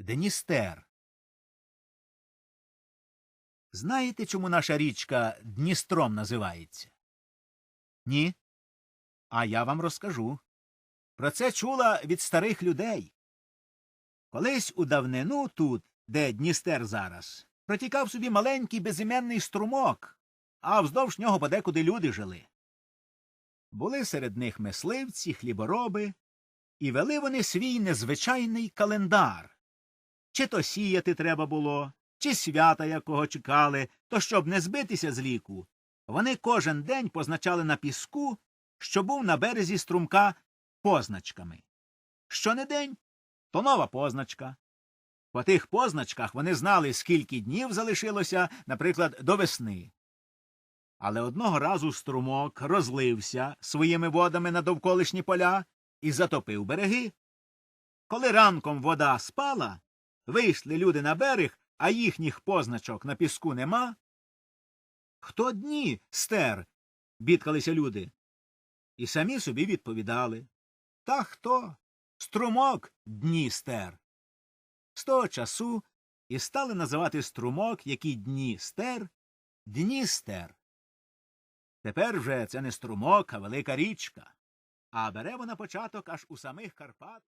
Дністер. Знаєте, чому наша річка Дністром називається? Ні. А я вам розкажу. Про це чула від старих людей. Колись у давнину тут, де Дністер зараз, протікав собі маленький безіменний струмок, а вздовж нього подекуди люди жили. Були серед них мисливці, хлібороби, і вели вони свій незвичайний календар. Чи то сіяти треба було, чи свята якого чекали, то щоб не збитися з ліку, вони кожен день позначали на піску, що був на березі струмка позначками. Що не день, то нова позначка. По тих позначках вони знали, скільки днів залишилося, наприклад, до весни. Але одного разу струмок розлився своїми водами на довколишні поля і затопив береги. Коли ранком вода спала, вийшли люди на берег, а їхніх позначок на піску нема. Хто дні стер? бідкалися люди. І самі собі відповідали. Та хто? Струмок дні стер. З того часу і стали називати струмок, який дні стер, Дністер. Тепер вже це не струмок, а велика річка. А бере вона початок аж у самих Карпат.